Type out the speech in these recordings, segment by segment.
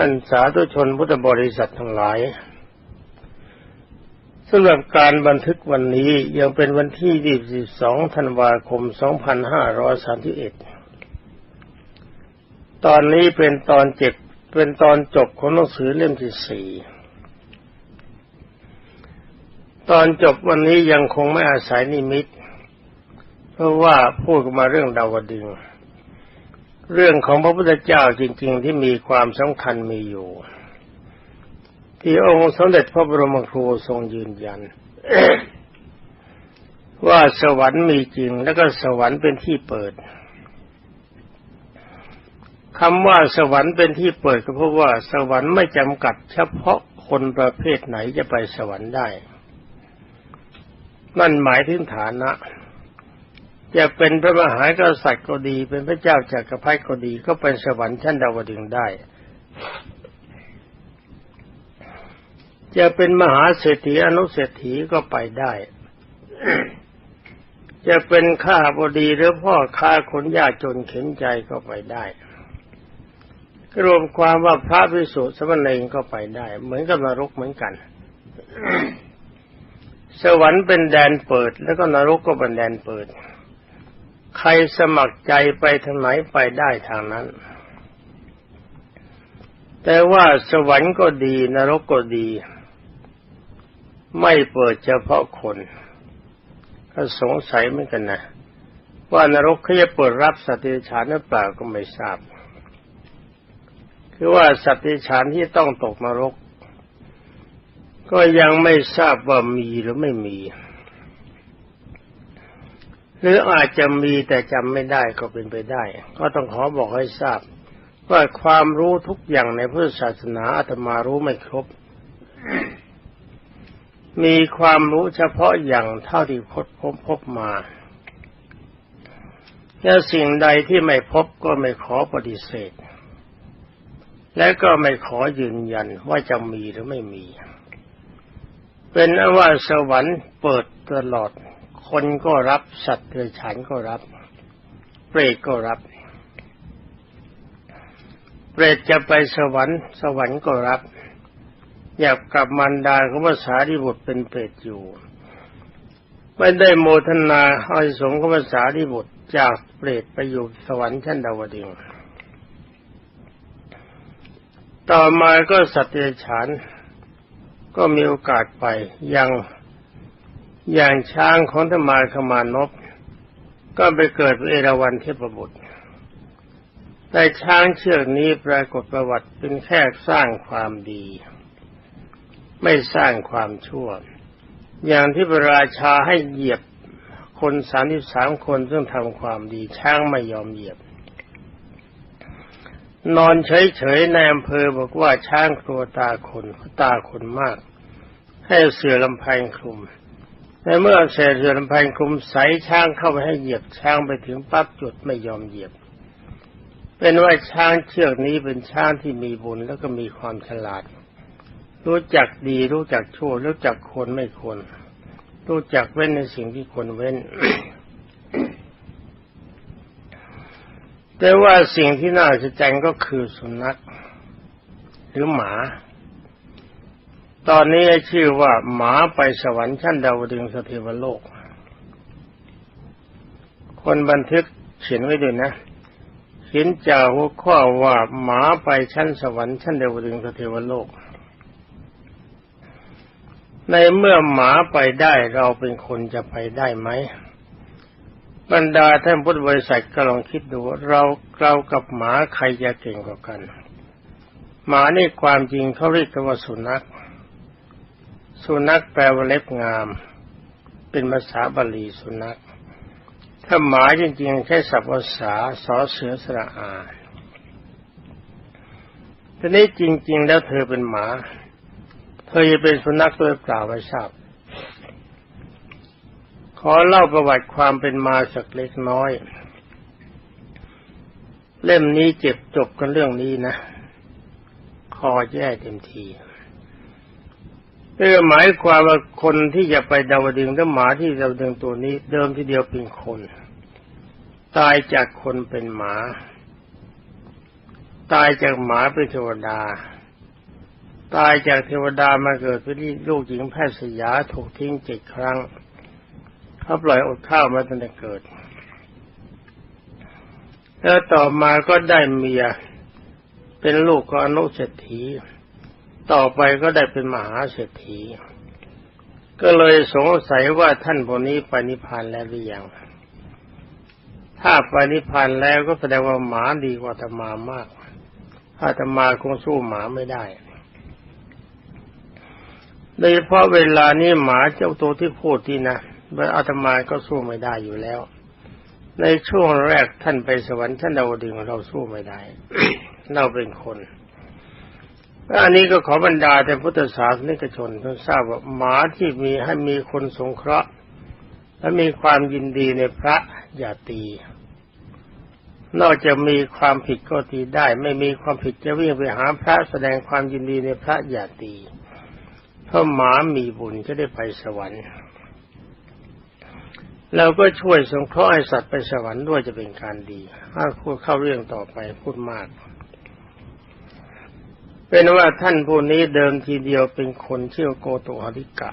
ท่านสาธุชนพุทธบริษัททั้งหลายสำหรับการบันทึกวันนี้ยังเป็นวันที่ 22 ธันวาคม 2531 ตอนนี้เป็นตอนเจ็บเป็นตอนจบของหนังสือเล่มที่สี่ตอนจบวันนี้ยังคงไม่อาศัยนิมิต เพราะว่าพูดมาเรื่องดาวดึง เรื่องของพระพุทธเจ้าจริง ๆ ที่มีความสำคัญมีอยู่ ที่องค์สมเด็จพระบรมครูทรงยืนยัน ว่าสวรรค์มีจริง แล้วก็สวรรค์เป็นที่เปิดคำว่าสวรรค์เป็นที่เปิดก็เพราะว่าสวรรค์ไม่จำกัด เฉพาะคนประเภทไหนจะไปสวรรค์ได้นั่นหมายถึงฐานะ จะเป็นพระมหากษัตริย์ก็ดี เป็นพระเจ้าจากักรพรรดิก็ดี ก็เป็นสวรรค์ชั้นดาวดึงได้ จะเป็นมหาเศรษฐีอนุเศรษฐีก็ไปได้ จะเป็นข้าบดีหรือพ่อค้าคนยากจนเข็นใจก็ไปได้รวมความว่าพระพิสุสมณเณรก็ไปได้ เหมือนกับนรกเหมือนกัน สวรรค์เป็นแดนเปิด แล้วก็นรกก็เป็นแดนเปิด ใครสมัครใจไปทางไหนไปได้ทางนั้น แต่ว่าสวรรค์ก็ดี นรกก็ดี ไม่เปิดเฉพาะคนก็สงสัยเหมือนกันนะ ว่านรกเขาจะเปิดรับสติฉานหรือเปล่าก็ไม่ทราบ คือว่าสัตว์ที่ฉานที่ต้องตกนรก ก็ยังไม่ทราบว่ามีหรือไม่มี หรืออาจจะมีแต่จำไม่ได้ก็เป็นไปได้ ก็ต้องขอบอกให้ทราบ ว่าความรู้ทุกอย่างในพุทธศาสนาอาตมารู้ไม่ครบ มีความรู้เฉพาะอย่างเท่าที่พบพบพบมาและสิ่งใดที่ไม่พบก็ไม่ขอปฏิเสธ และก็ไม่ขอยืนยันว่าจะมีหรือไม่มี เป็นว่าสวรรค์เปิดตลอด คนก็รับสัตว์เดรัจฉานก็รับ เปรตก็รับ เปรตจะไปสวรรค์ สวรรค์ก็รับ อยากกลับมันดาของภาษาที่บุตรเป็นเปรตอยู่ ไม่ได้โมทนาอาสงของภาษาที่บุตรจากเปรตไปอยู่สวรรค์ชั้นดาวดึงต่อมาก็สัตว์เดรัจฉานก็มีโอกาสไปย่าง อย่างช้างของธรรมาขมานพก็ไปเกิดเป็นเอราวัณเทพบุตร แต่ช้างเชือกนี้ปรากฏประวัติเป็นแค่สร้างความดี ไม่สร้างความชั่ว อย่างที่พระราชาให้เหยียบคนสามสิบสามคนซึ่งทำความดี ช้างไม่ยอมเหยียบ นอนเฉยๆในอำเภอบอกว่าช้างกลัวตาคนตาคนมาก ให้เสือลำพังคลุม ในเมื่อเสือลำพังคลุมใส่ช้างเข้าไปให้เหยียบช้างไปถึงปั๊บจุดไม่ยอมเหยียบ เป็นว่าช้างเชือกนี้เป็นช้างที่มีบุญแล้วก็มีความฉลาด รู้จักดีรู้จักชั่ว รู้จักคนไม่ควรรู้จักเว้นในสิ่งที่ควรเว้น แต่ว่าสิ่งที่น่าจะแจงก็คือสุนัขหรือหมา ตอนนี้ชื่อว่าหมาไปสวรรค์ชั้นดาวดึงสเทวโลก คนบันทึกเขียนไว้ด้วยนะเขียนจากหัวข้อว่าหมาไปชั้นสวรรค์ชั้นดาวดึงสเทวโลก ในเมื่อหมาไปได้เราเป็นคนจะไปได้ไหมบรรดาท่านพุทธบริษัทก็ลองคิดดูเราเรากับหมาใครจะเก่งกว่ากัน หมานี่ความจริงเขาเรียกว่าสุนัข สุนัขแปลว่าเล็บงาม เป็นภาษาบาลีสุนัข ถ้าหมาจริงๆ ใช้ศัพท์ภาษาสอเสือสระอาทีนี้จริง ๆ แล้วเธอเป็นหมา เธอจะเป็นสุนัขตัวเปล่าไม่ทราบ ขอเล่าประวัติความเป็นมาสักเล็กน้อย เล่มนี้เจ็บจบกันเรื่องนี้นะ คอแย่เต็มที เออหมายความว่าคนที่จะไปดาวดึงถ้าหมาที่ดาวดึงตัวนี้ เดิมทีเดียวเป็นคน ตายจากคนเป็นหมา ตายจากหมาเป็นเทวดา ตายจากเทวดามาเกิดเป็นลูกหญิงแพทย์สยาถูกทิ้งเจ็ดครั้งเขาปล่อยอดข้าวมาตั้งแต่เกิด แล้วต่อมาก็ได้เมียเป็นลูกของอนุเศรษฐี ต่อไปก็ได้เป็นมหาเศรษฐี ก็เลยสงสัยว่าท่านพวกนี้ไปนิพพานแล้วหรือยัง ถ้าไปนิพพานแล้วก็แสดงว่าหมาดีกว่าธรรมามากอาตมาคงสู้หมาไม่ได้โดยเฉพาะเวลานี้หมาเจ้าตัวที่พูดที่นะอาตมาก็สู้ไม่ได้อยู่แล้ว ในช่วงแรกท่านไปสวรรค์ท่านดาวดึงเราสู้ไม่ได้ เราเป็นคน อันนี้ก็ขอบรรดาแต่พุทธศาสนิกชนท่านทราบว่าหมาที่มีให้มีคนสงเคราะห์ และมีความยินดีในพระอย่าตี นอกจากมีความผิดก็ตีได้ ไม่มีความผิดจะวิ่งไปหาพระแสดงความยินดีในพระอย่าตีเพราะหมามีบุญจะได้ไปสวรรค์เราก็ช่วยสงเคราะห์ให้สัตว์ไปสวรรค์ด้วยจะเป็นการดีถ้าพูดเข้าเรื่องต่อไปพูดมาก เป็นว่าท่านผู้นี้เดิมทีเดียวเป็นคนเชื่อโกโตอริกะ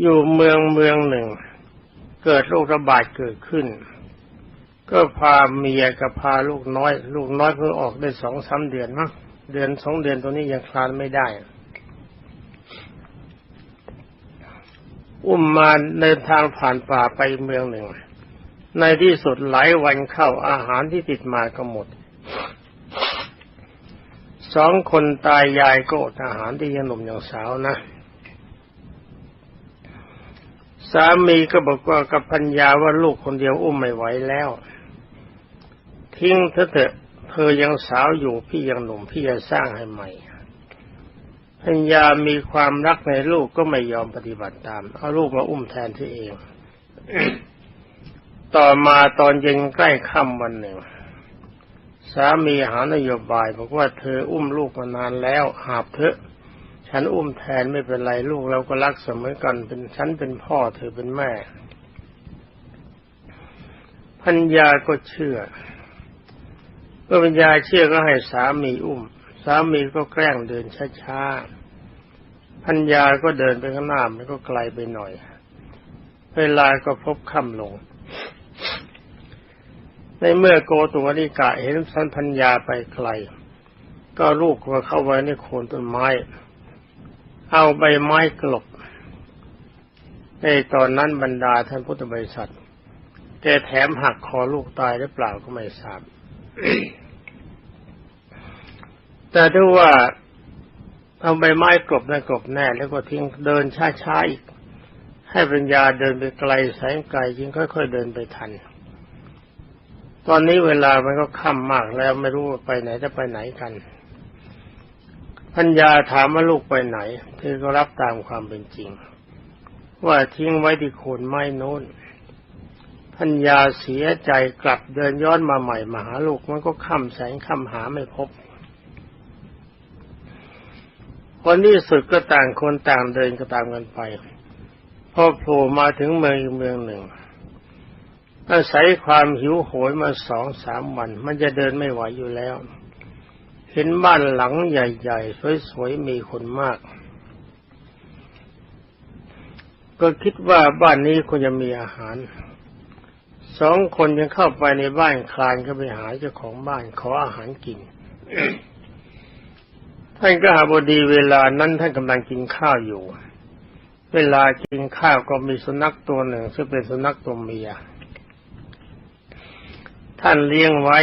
อยู่เมืองเมืองหนึ่ง เกิดโรคระบาดเกิดขึ้น ก็พาเมียกับพาลูกน้อย ลูกน้อยเพิ่งออกได้สองสามเดือนมั้งเดือนสองเดือนตัวนี้ยังคลานไม่ได้ อุ้มมาเดินทางผ่านป่าไปเมืองหนึ่ง ในที่สุดหลายวันเข้าอาหารที่ติดมาก็หมด สองคนตายยายก็อดอาหารที่ยังหนุ่มยังสาวนะ สามีก็บอกว่ากับพัญญาว่าลูกคนเดียวอุ้มไม่ไหวแล้ว ทิ้งเธอเถอะเธอยังสาวอยู่พี่ยังหนุ่มพี่จะสร้างให้ใหม่พัญญามีความรักในลูกก็ไม่ยอมปฏิบัติตาม เอาลูกมาอุ้มแทนที่เอง ต่อมาตอนเย็นใกล้ค่ำวันหนึ่ง สามีหานโยบายบอกว่าเธออุ้มลูกมานานแล้วหาบเถอะฉันอุ้มแทนไม่เป็นไรลูกเราก็รักเสมอกันเป็นฉันเป็นพ่อเธอเป็นแม่พัญญาก็เชื่อเมื่อพัญญาเชื่อก็ให้สามีอุ้ม สามีก็แกล้งเดินช้าๆพัญญาก็เดินไปข้างหน้ามันก็ไกลไปหน่อย เวลาก็พบค่ำลง ในเมื่อโกตุวนิกะเห็นสันพัญญาไปไกล ก็ลูกก็เข้าไว้ในโคนต้นไม้ เอาใบไม้กลบ ในตอนนั้นบรรดาท่านพุทธบริษัทแกแถมหักคอลูกตายหรือเปล่าก็ไม่ทราบ แต่ถ้าว่าเอาใบไม้กลบนั่นกลบแน่ แล้วก็ทิ้งเดินช้าๆอีก ให้ปัญญาเดินไปไกลแสงไกลยิ่งค่อย ๆ เดินไปทัน ตอนนี้เวลามันก็ค่ำมากแล้วไม่รู้ไปไหนจะไปไหนกันพัญญาถามว่าลูกไปไหน เธอก็รับตามความเป็นจริง ว่าทิ้งไว้ที่โคนไม้โน้นพัญญาเสียใจกลับเดินย้อนมาใหม่มาหาลูกมันก็ค่ำแสงค่ำหาไม่พบคนที่สุดก็ต่างคนต่างเดินก็ตามกันไปพอโผล่มาถึงเมืองเมืองหนึ่ง อาศัยความหิวโหยมาสองสามวัน มันจะเดินไม่ไหวอยู่แล้ว เห็นบ้านหลังใหญ่ๆ สวยๆ มีคนมาก ก็คิดว่าบ้านนี้ควรจะมีอาหาร สองคนยังเข้าไปในบ้านคลานก็ไปหาเจ้าของบ้านขออาหารกิน ท่านก็หาบดีเวลานั้นท่านกำลังกินข้าวอยู่ เวลากินข้าวก็มีสุนัขตัวหนึ่ง ซึ่งเป็นสุนัขตัวเมีย ท่านเลี้ยงไว้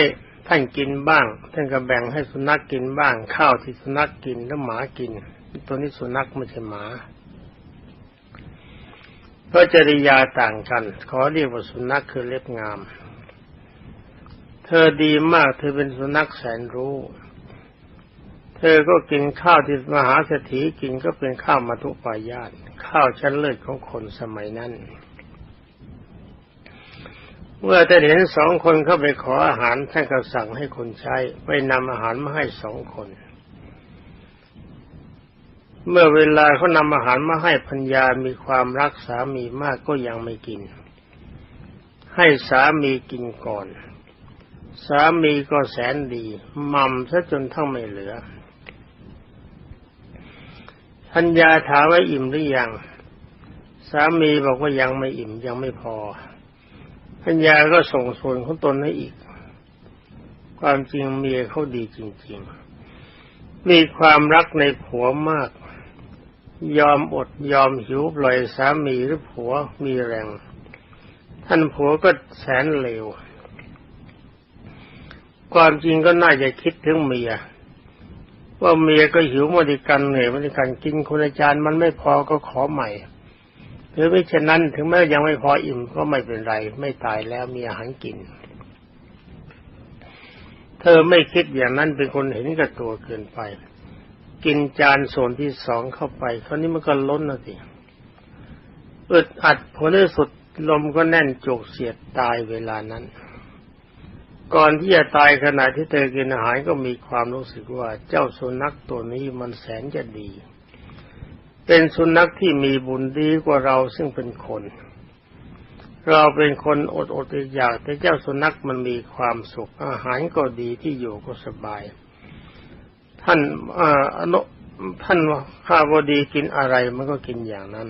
ท่านกินบ้าง ท่านก็แบ่งให้สุนัขกกินบ้าง ข้าวที่สุนัขกกินแล้วหมากิน ตัวนี้สุนัขไม่ใช่หมาเพราะจริยาต่างกัน ขอเรียกว่าสุนัขคือเล็บงาม เธอดีมากเธอเป็นสุนัขแสนรู้ เธอก็กินข้าวที่มหาเศรษฐีกินก็เป็นข้าวมาทุปายาตข้าวชั้นเลิศของคนสมัยนั้น เมื่อท่านเห็นสองคนเข้าไปขออาหารท่านก็สั่งให้คนใช้ไปนำอาหารมาให้สองคน เมื่อเวลาเขานำอาหารมาให้พัญญามีความรักสามีมากก็ยังไม่กิน ให้สามีกินก่อน สามีก็แสนดีหม่ำซะจนทั้งไม่เหลือทัญญาถามว่าอิ่มหรือยัง สามีบอกว่ายังไม่อิ่มยังไม่พอ ทัญญาก็ส่งส่วนของตนให้อีก ความจริงเมียเขาดีจริง ๆ มีความรักในผัวมาก ยอมอดยอมหิวปล่อยสามีหรือผัวมีแรง ท่านผัวก็แสนเลว ความจริงก็น่าจะคิดถึงเมียว่าเมียก็หิวมาดิกันเหนื่อยมาดิกันกินคนอาจารย์มันไม่พอก็ขอใหม่ หรือไม่เช่นนั้นถึงแม้ยังไม่พออิ่มก็ไม่เป็นไร ไม่ตายแล้วมีอาหารกิน เธอไม่คิดอย่างนั้นเป็นคนเห็นกับตัวเกินไป กินจานส่วนที่สองเข้าไปคราวนี้มันก็ล้นนะสิอึดอัดผลที่สุดลมก็แน่นจุกเสียดตายเวลานั้น ก่อนที่จะตายขณะที่เธอกินอาหารก็มีความรู้สึกว่าเจ้าสุนัขตัวนี้มันแสนจะดี เป็นสุนัขที่มีบุญดีกว่าเราซึ่งเป็นคน เราเป็นคนอดอดอยากแต่เจ้าสุนัขมันมีความสุข อาหารก็ดีที่อยู่ก็สบาย ท่านอานุท่านข้าบดีกินอะไรมันก็กินอย่างนั้น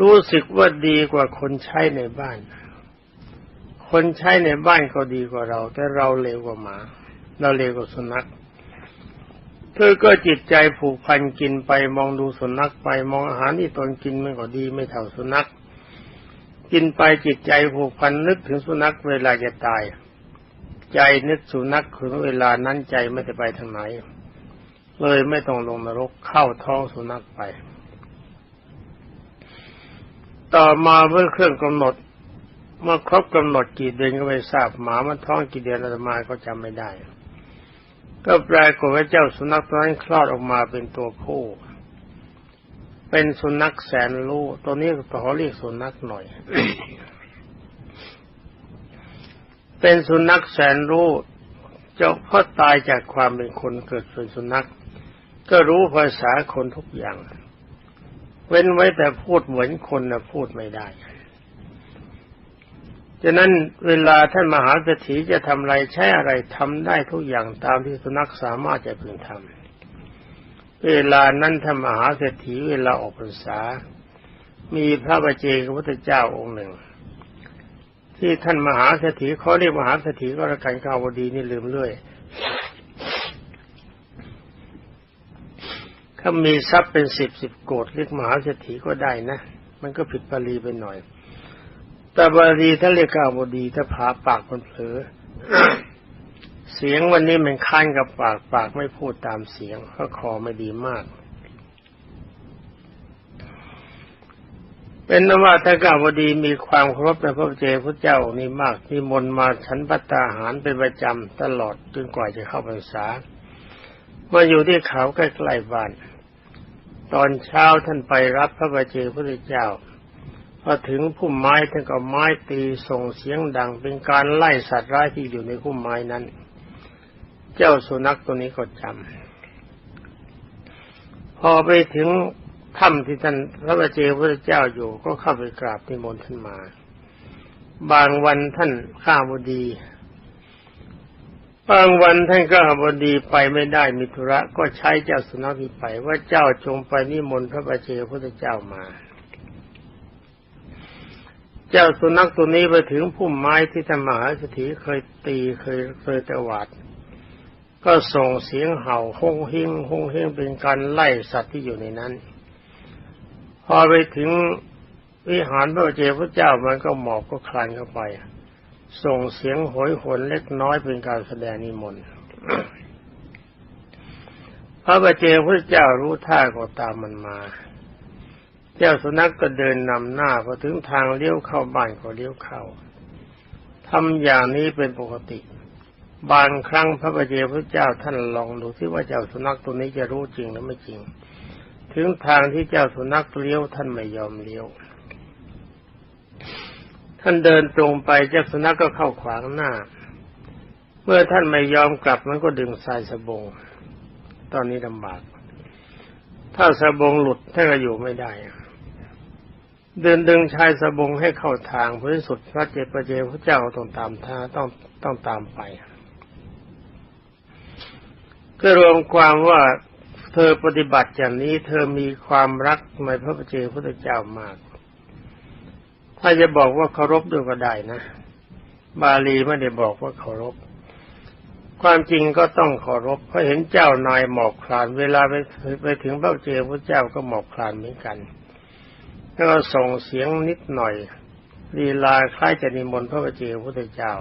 รู้สึกว่าดีกว่าคนใช้ในบ้าน คนใช้ในบ้านก็ดีกว่าเรา แต่เราเลวกว่าหมา เราเลวกว่าสุนัข เธอก็จิตใจผูกพันกินไปมองดูสุนัขไปมองอาหารที่ตนกินมันก็ดีไม่เท่าสุนัข กินไปจิตใจผูกพันนึกถึงสุนัขเวลาจะตาย ใจนึกสุนัขถึงเวลานั้นใจไม่ได้ไปทางไหน เลยไม่ต้องลงนรกเข้าท้องสุนัขไป ต่อมาเมื่อเครื่องกำหนดเมื่อครบกำหนดกี่เดือนก็ไม่ทราบหมามันท้องกี่เดือนอาตมาก็จำไม่ได้ ก็ปรากฏว่าเจ้าสุนัขตัวนั้นคลอดออกมาเป็นตัวผู้ เป็นสุนัขแสนรู้ตัวนี้ขอเรียกสุนัขหน่อย เป็นสุนัขแสนรู้เจ้าพ่อตายจากความเป็นคนเกิดเป็นสุนัข ก็รู้ภาษาคนทุกอย่าง เว้นไว้แต่พูดเหมือนคนนะพูดไม่ได้ ฉะนั้นเวลาท่านมหาเศรษฐีจะทำอะไรใช้อะไรทำได้ทุกอย่างตามที่สุนัขสามารถจะพึงทำเวลานั้นท่านมหาเศรษฐีเวลาออกพรรษา มีพระบเจกพระพุทธเจ้าองค์หนึ่ง ที่ท่านมหาเศรษฐีเขาเรียกมหาเศรษฐีก็ระกันข้าวดีนี่ลืมเรื่อยถ้ามีทรัพย์เป็นสิบสิบโกดเรียกมหาเศรษฐีก็ได้นะ มันก็ผิดปรีไปหน่อย แต่บาลีถ้าเรียกข้าวดีถ้าผาปากคนเผลอเสียงวันนี้มันค้านกับปากปากไม่พูดตามเสียงเพราะคอไม่ดีมาก เป็นนว่าถ้าก้าวดีมีความเคารพในพระเจ้าพระเจ้านี่มากนิมนมาฉันพัตตาหารเป็นประจำตลอดจนกว่าจะเข้าพรรษามาอยู่ที่เขาใกล้ๆบ้าน ตอนเช้าท่านไปรับพระบาเจพระเจ้า พอถึงพุ่มไม้ท่านก็ไม้ตีส่งเสียงดัง เป็นการไล่สัตว์ร้ายที่อยู่ในพุ่มไม้นั้น เจ้าสุนัขตัวนี้ก็จำพอไปถึงถ้ำที่ท่านพระบาเจพระเจ้าอยู่ ก็เข้าไปกราบนิมนต์ท่านมา บางวันท่านข้าบดี บางวันท่านก็บดีไปไม่ได้มีธุระก็ใช้เจ้าสุนัขที่ไปว่าเจ้าจงไปนิมนต์พระบาเจพระเจ้ามา เจ้าสุนัขตัวนี้ไปถึงพุ่มไม้ที่ธรรมหาสถีเคยตีเคยเคยตะวาด ก็ส่งเสียงเห่าฮงเฮงฮงเฮงเป็นการไล่สัตว์ที่อยู่ในนั้น พอไปถึงวิหารพระเจ้าพระเจ้ามันก็หมอบก็คลานเข้าไป ส่งเสียงโหยหวนเล็กน้อยเป็นการแสดงนิมนต์พระบาเจพระเจ้ารู้ท่าก็ตามมันมา เจ้าสุนัขกก็เดินนำหน้าพอถึงทางเลี้ยวเข้าบ้านก็เลี้ยวเข้าทำอย่างนี้เป็นปกติ บางครั้งพระบาเจพระเจ้าท่านลองดูที่ว่าเจ้าสุนัขตัวนี้จะรู้จริงหรือไม่จริง ถึงทางที่เจ้าสุนัขเลี้ยวท่านไม่ยอมเลี้ยว ท่านเดินตรงไปเจ้าสุนัขก็เข้าขวางหน้า เมื่อท่านไม่ยอมกลับมันก็ดึงสายสบง ตอนนี้ลำบาก ถ้าสบงหลุดท่านก็อยู่ไม่ได้ เดินดึงชายสบงให้เข้าทางพระสุดพระเจปเจพระเจ้าต้องตามท่าต้องต้องตามไป ก็รวมความว่าเธอปฏิบัติอย่างนี้เธอมีความรักในพระเจพระเจ้ามาก ถ้าจะบอกว่าเคารพด้วยก็ได้นะ บาลีไม่ได้บอกว่าเคารพ ความจริงก็ต้องเคารพเพราะเห็นเจ้านายหมอบคลาน เวลาไปไปถึงพระเจ้าพระเจ้าก็หมอบคลานเหมือนกัน แล้วก็ส่งเสียงนิดหน่อยลีลาคล้ายจะนิมนต์พระบเจ้าพุทธเจ้า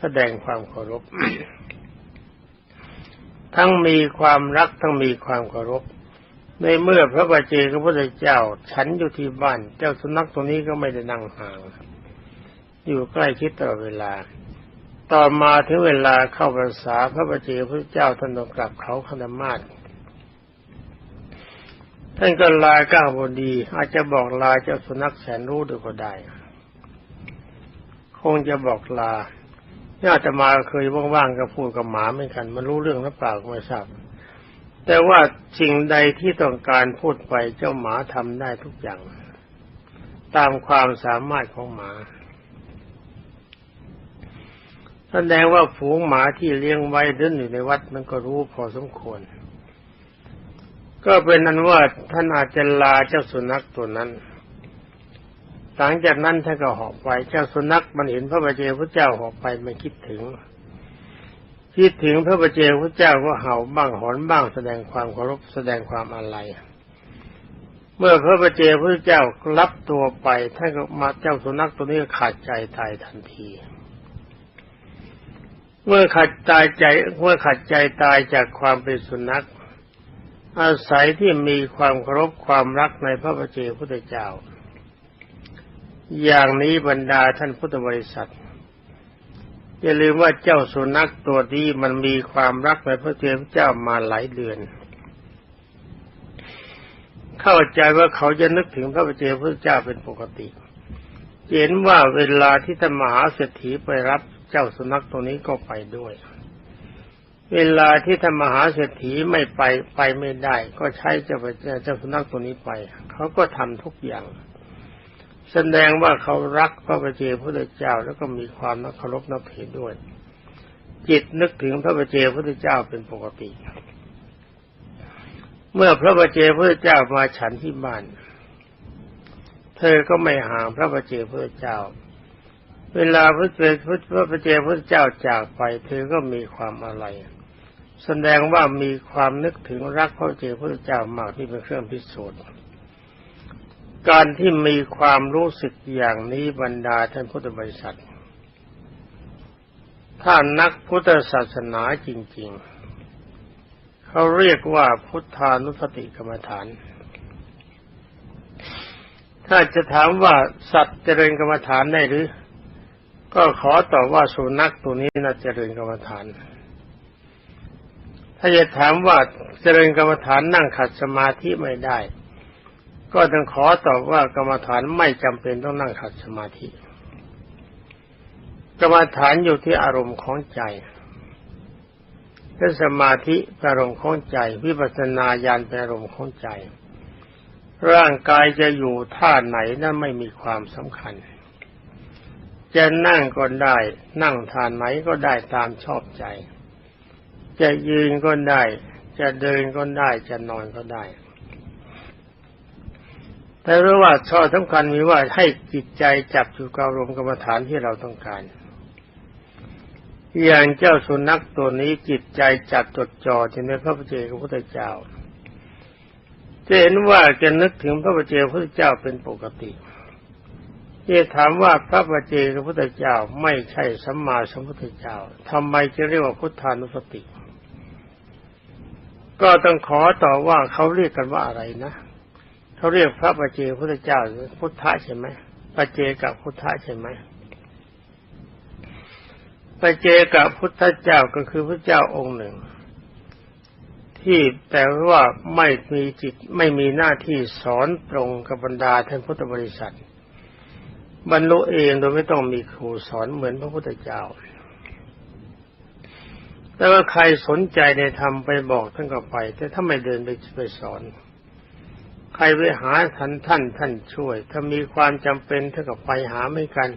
แสดงความเคารพ ทั้งมีความรักทั้งมีความเคารพ ในเมื่อพระบาเจกับพระพุทธเจ้า ฉันอยู่ที่บ้าน เจ้าสุนัขตัวนี้ก็ไม่ได้นั่งห่าง อยู่ใกล้ชิดตลอดเวลา ต่อมาถึงเวลาเข้าพรรษาพระบาเจพระเจ้าท่านต้องกลับเขาคณมาศ ท่านก็ลาก้าวบดี อาจจะบอกลาเจ้าสุนัขแสนรู้ด้วยก็ได้ คงจะบอกลาญาติมาเคยว่างๆก็พูดกับหมาเหมือนกัน มันรู้เรื่องหรือเปล่าก็ไม่ทราบแต่ว่าสิ่งใดที่ต้องการพูดไปเจ้าหมาทำได้ทุกอย่าง ตามความสามารถของหมาแสดงว่าฝูงหมาที่เลี้ยงไว้เดินอยู่ในวัดมันก็รู้พอสมควร ก็เป็นนั้นว่าท่านอาจจะลาเจ้าสุนัขตัวนั้น หลังจากนั้นท่านก็หอบไปเจ้าสุนัขมันเห็นพระบาเจพระเจ้าหอบไปมันคิดถึง คิดถึงพระบาเจพระเจ้าก็เห่าบ้างหอนบ้างแสดงความเคารพแสดงความอาลัยเมื่อพระบาเจพระเจ้ารับตัวไปท่านก็มาเจ้าสุนัขตัวนี้ขาดใจตายทันทีเมื่อขาดตายใจเมื่อขาดใจตายจากความเป็นสุนัข อาศัยที่มีความเคารพความรักในพระบเจ้าพุทธเจ้า อย่างนี้บรรดาท่านพุทธบริษัทอย่าลืมว่าเจ้าสุนัขตัวนี้มันมีความรักในพระเจ้ามาหลายเดือน เข้าใจว่าเขาจะนึกถึงพระเจ้าพุทธเจ้าเป็นปกติ เห็นว่าเวลาที่ท่านมหาเศรษฐีไปรับเจ้าสุนัขตัวนี้ก็ไปด้วย เวลาที่ธรรมหาเศรษฐีไม่ไปไปไม่ได้ ก็ใช้เจ้าเจ้าสุนัขตัวนี้ไปเขาก็ทำทุกอย่าง แสดงว่าเขารักพระประเจ้าพระเจ้าแล้วก็มีความนักเคารพนับถือด้วย จิตนึกถึงพระประเจ้าพระเจ้าเป็นปกติ เมื่อพระประเจ้าพระเจ้ามาฉันที่บ้าน เธอก็ไม่ห่างพระประเจ้าพระเจ้าเวลาพระเจ้าพระประเจ้าพระเจ้าจากไป เธอก็มีความอะไร แสดงว่ามีความนึกถึงรักพระเจ้าพระเจ้ามากที่เป็นเครื่องพิสูจน์การที่มีความรู้สึกอย่างนี้บรรดาท่านพุทธบริษัท ถ้านักพุทธศาสนาจริง ๆ เขาเรียกว่าพุทธานุสติกรรมฐาน ถ้าจะถามว่าสัตว์เจริญกรรมฐานได้หรือ ก็ขอตอบว่าสุนัขตัวนี้น่าเจริญกรรมฐาน ถ้าจะถามว่าเจริญกรรมฐานนั่งขัดสมาธิไม่ได้ ก็ต้องขอตอบว่ากรรมฐานไม่จำเป็นต้องนั่งขัดสมาธิ กรรมฐานอยู่ที่อารมณ์ของใจถ้าสมาธิอารมณ์ของใจ วิปัสสนาญาณเป็นอารมณ์ของใจ ร่างกายจะอยู่ท่าไหนนั้นไม่มีความสำคัญ จะนั่งก็ได้ นั่งท่าไหนก็ได้ตามชอบใจ จะยืนก็ได้ จะเดินก็ได้ จะนอนก็ได้ แต่รู้ว่าช่อสำคัญมีว่าให้จิตใจจับอยู่กับอารมกรรมฐานที่เราต้องการ อย่างเจ้าสุนัขตัวนี้จิตใจจับจดจ่อที่ในพระพุทธเจ้าพุทธเจ้าจะเห็นว่าจะนึกถึงพระพุทธเจ้าพุทธเจ้าเป็นปกติที่ถามว่าพระปเจกพระพุทธเจ้าไม่ใช่สัมมาสัมพุทธเจ้าทำไมจะเรียกว่าพุทธานุสติ ก็ต้องขอต่อว่าเขาเรียกกันว่าอะไรนะเขาเรียกพระปเจพุทธเจ้าพุทธะใช่ไหมปเจกับพุทธะใช่ไหมปเจกับพุทธเจ้าก็คือพระเจ้าองค์หนึ่ง ที่แต่ว่าไม่มีจิตไม่มีหน้าที่สอนตรงกับบรรดาท่านพุทธบริษัท บรรลุเองโดยไม่ต้องมีครูสอนเหมือนพระพุทธเจ้า แต่ว่าใครสนใจในธรรมไปบอกท่านก็ไป แต่ถ้าไม่เดินไปไปสอน ใครไปหาท่านท่านท่านช่วย ถ้ามีความจำเป็นท่านกับไปหาไม่กัน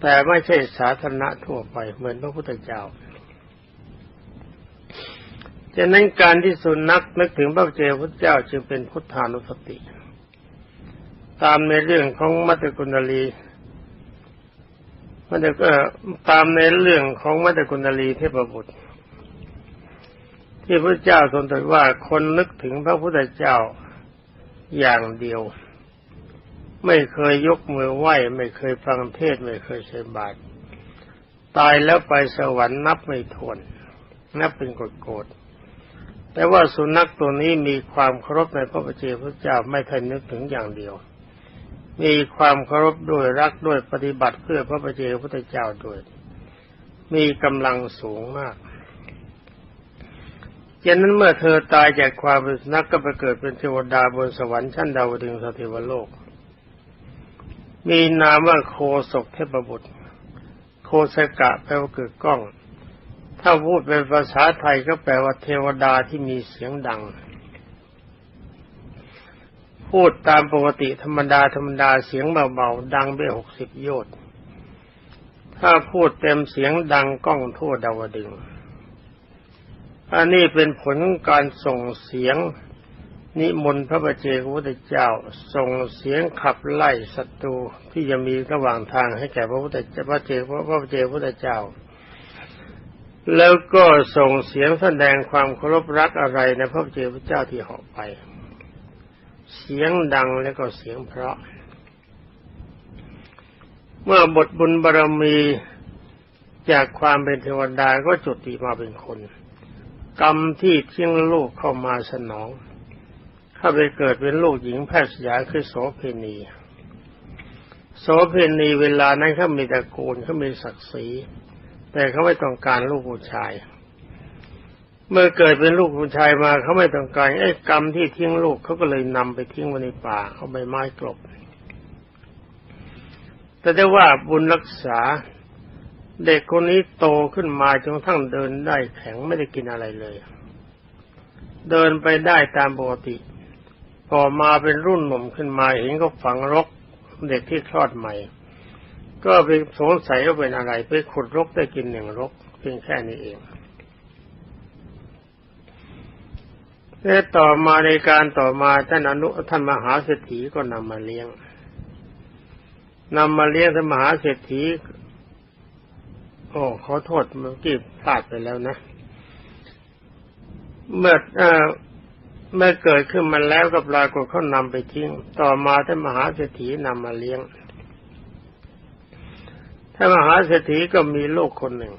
แต่ไม่ใช่สาธารณะทั่วไป เหมือนพระพุทธเจ้าฉะนั้นการที่สุนัขนึกถึงพระเจ้าพุทธเจ้าจึงเป็นพุทธานุสติ ตามในเรื่องของมัตตกุณลีมัตตก็ตามในเรื่องของมัตตกุณลีเทพบุตร ที่พระเจ้าทรงตรัสว่าคนนึกถึงพระพุทธเจ้าอย่างเดียว ไม่เคยยกมือไหว้ ไม่เคยฟังเทศไม่เคยใช้บาตรตายแล้วไปสวรรค์นับไม่ถ้วน นับเป็นกฎโกรธแต่ว่าสุนัขตัวนี้มีความเคารพในพระปเจพระเจ้าไม่ทันนึกถึงอย่างเดียว มีความเคารพด้วยรักด้วยปฏิบัติเพื่อพระปเจพระเจ้าด้วย มีกำลังสูงมาก ฉะนั้นเมื่อเธอตายจากความเป็นสุนัขก็ไปเกิดเป็นเทวดาบนสวรรค์ชั้นดาวดึงสเทวโลก มีนามว่าโคศกเทพบุตร โคสกะแปลว่าเกิดกล้อง ถ้าพูดเป็นภาษาไทยก็แปลว่าเทวดาที่มีเสียงดัง พูดตามปกติธรรมดาธรรมดาเสียงเบาๆดังไปหกสิบโยชน์ถ้าพูดเต็มเสียงดังก้องทั่วดาวดึง อันนี้เป็นผลการส่งเสียง นิมนต์พระบเจกพุทธเจ้า ส่งเสียงขับไล่ศัตรูที่จะมีระหว่างทางให้แก่พระพุทธเจ้าพระเจกพระเจกพุทธเจ้า แล้วก็ส่งเสียงแสดงความเคารพรักอะไรในพระเจ้าพระเจ้าที่หอกไป เสียงดังแล้วก็เสียงเพราะ เมื่อบทบุญบารมีจากความเป็นเทวดาก็จุติมาเป็นคน กรรมที่ที่ยงลูกเข้ามาสนอง เข้าไปเกิดเป็นลูกหญิงแพทย์สยาคือโสเพณีโสเพณีเวลานั้นเขามีตระกูลเขามีศักดิ์ศรี แต่เขาไม่ต้องการลูกผู้ชาย เมื่อเกิดเป็นลูกผู้ชายมาเขาไม่ต้องการไอ้กรรมที่ทิ้งลูกเขาก็เลยนำไปทิ้งไว้ในป่าเอาใบไม้กลบ แต่ได้ว่าบุญรักษา เด็กคนนี้โตขึ้นมาจนทั้งเดินได้แข็งไม่ได้กินอะไรเลย เดินไปได้ตามปกติ พอมาเป็นรุ่นหนุ่มขึ้นมาเห็นเขาฝังรกเด็กที่คลอดใหม่ ก็ไปสงสัยว่าเป็นอะไร ไปขุดรกได้กินหนึ่งรกเพียงแค่นี้เองและต่อมาในการต่อมาท่านอนุท่านมหาเศรษฐีก็นำมาเลี้ยงนำมาเลี้ยงท่านมหาเศรษฐี โอ้ขอโทษเมื่อกี้พลาดไปแล้วนะ เมื่อเอ่อเมื่อเกิดขึ้นมาแล้วก็ปรากฏเขานำไปทิ้ง ต่อมาท่านมหาเศรษฐีนำมาเลี้ยงถ้ามหาเศรษฐีก็มีลูกคนหนึ่ง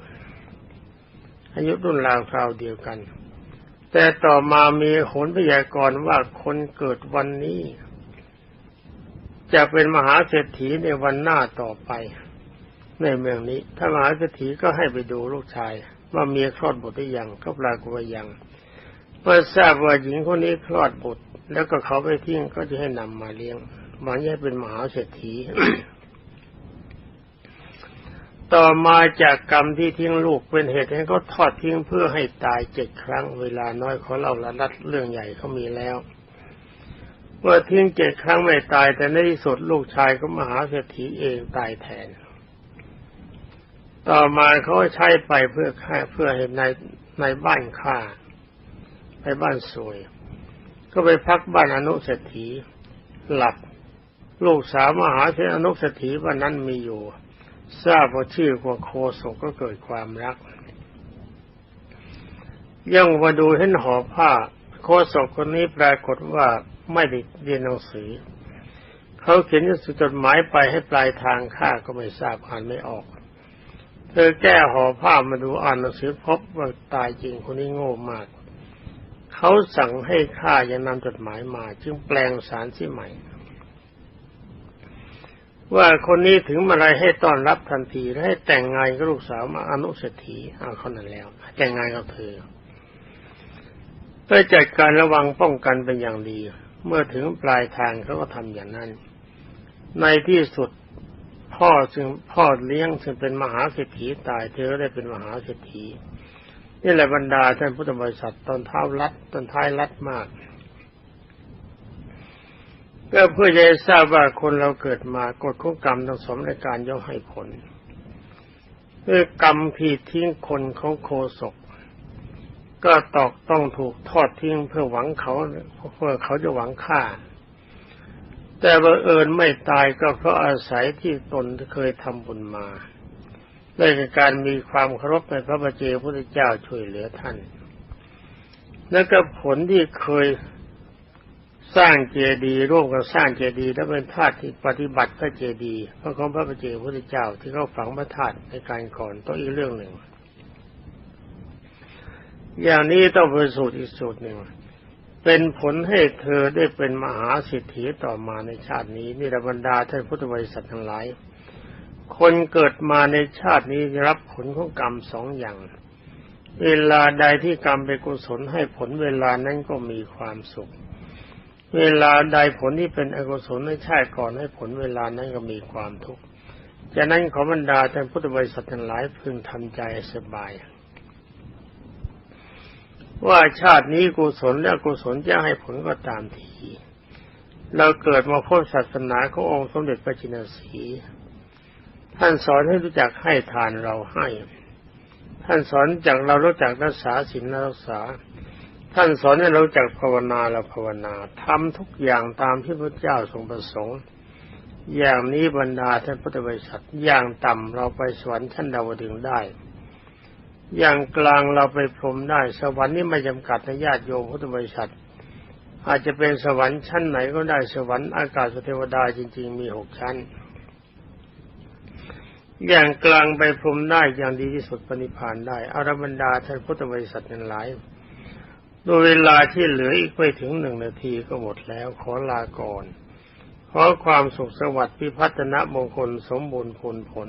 อายุรุ่นราวคราวเดียวกัน แต่ต่อมามีโหนพยากรณ์ว่าคนเกิดวันนี้ จะเป็นมหาเศรษฐีในวันหน้าต่อไป ในเมืองนี้ถ้ามหาเศรษฐีก็ให้ไปดูลูกชาย ว่าเมียคลอดบุตรหรือยังก็ปรากฏว่ายังเมื่อทราบว่าหญิงคนนี้คลอดบุตร แล้วก็เขาไปทิ้งก็จะให้นำมาเลี้ยงหวังให้เป็นมหาเศรษฐี ต่อมาจากกรรมที่ทิ้งลูกเป็นเหตุให้เขาทอดทิ้งเพื่อให้ตายเจ็ดครั้งเวลาน้อยเขาเล่าละลัดเรื่องใหญ่เขามีแล้วเมื่อทิ้งเจ็ดครั้งไม่ตายแต่ในที่สุดลูกชายก็มหาเศรษฐีเองตายแทน ต่อมาเขาใช้ไปเพื่อฆ่าเพื่อให้ในในบ้านฆ่าไปบ้านสวย ก็ไปพักบ้านอนุเศรษฐีหลับลูกสาวมหาเศรษฐอนุเศรษฐีวันนั้นมีอยู่ ทราบว่าชื่อว่าโคศกก็เกิดความรัก ย่องมาดูเห็นห่อผ้า โคศกคนนี้ปรากฏว่าไม่ได้เรียนหนังสือ เขาเขียนจดหมายไปให้ปลายทางข้าก็ไม่ทราบอ่านไม่ออก เธอแก้ห่อผ้ามาดูอ่านหนังสือพบว่าตายจริงคนนี้โง่มาก เขาสั่งให้ข้ายังนำจดหมายมา จึงแปลงสารที่ใหม่ ว่าคนนี้ถึงมาอะไรให้ต้อนรับทันทีและให้แต่งงานกับลูกสาวมาอนุสถีเอาคนนั้นแล้ว แต่งงานกับเธอเพื่อจัดการระวังป้องกันเป็นอย่างดี เมื่อถึงปลายทางเขาก็ทำอย่างนั้น ในที่สุด พ่อซึ่งพ่อเลี้ยงซึ่งเป็นมหาเศรษฐีตายเธอได้เป็นมหาเศรษฐีนี่แหละบรรดาท่านพุทธบริษัทตอนเท้ารัดตอนท้ายรัดมากก็เพื่อจะทราบว่าคนเราเกิดมากฎของกรรมต้องสมในการย่อมให้ผลคือกรรมผิดทิ้งคนของโคศก ก็ตอกต้องถูกทอดทิ้งเพื่อหวังเขาเพื่อเขาจะหวังฆ่า แต่บังเอิญไม่ตายก็เพราะอาศัยที่ตนเคยทำบุญมาได้จากการมีความเคารพในพระบัจเจพุทธเจ้าช่วยเหลือท่าน แล้วก็ผลที่เคยสร้างเจดีย์ร่วมกับสร้างเจดีย์และเป็นธาตุที่ปฏิบัติพระเจดีย์พระของพระบัจเจพุทธเจ้าที่เขาฝังพระธาตุในการก่อนต้องอีกเรื่องหนึ่ง อย่างนี้ต้องเป็นสูตรอีกสูตรหนึ่ง เป็นผลให้เธอได้เป็นมหาเศรษฐีต่อมาในชาตินี้นี่ระบรรดาท่านพุทธบริษัททั้งหลาย คนเกิดมาในชาตินี้รับผลของกรรมสองอย่าง เวลาใดที่กรรมเป็นกุศลให้ผลเวลานั้นก็มีความสุข เวลาใดผลที่เป็นอกุศลในชาติก่อนให้ผลเวลานั้นก็มีความทุกข์ฉะนั้นขอบรรดาท่านพุทธบริษัททั้งหลายพึงทำใจสบาย ว่าชาตินี้กุศลและกุศลจะให้ผลก็ตามที เราเกิดมาพบศาสนาขององค์สมเด็จพระจินสีท่านสอนให้รู้จักให้ทานเราให้ ท่านสอนจากเรารู้จักรักษาศีลรักษา ท่านสอนให้เราจักภาวนาเราภาวนาทำทุกอย่างตามที่พระเจ้าทรงประสงค์ อย่างนี้บรรดาท่านพุทธบริษัทอย่างต่ำเราไปสวรรค์ชั้นดาวดึงได้ อย่างกลางเราไปพรมได้ สวรรค์นี่ไม่จำกัดในญาติโยมพุทธบริษัท อาจจะเป็นสวรรค์ชั้นไหนก็ได้สวรรค์อากาศเทวดาจริง ๆ มีหกชั้น อย่างกลางไปพรมได้อย่างดีที่สุดปณิพานได้อารบรรดาท่านพุทธบริษัทนั้นหลายโดยเวลาที่เหลืออีกไม่ถึงหนึ่งนาทีก็หมดแล้วขอลาก่อนขอความสุขสวัสดิ์พิพัฒนมงคลสมบูรณ์ผลผล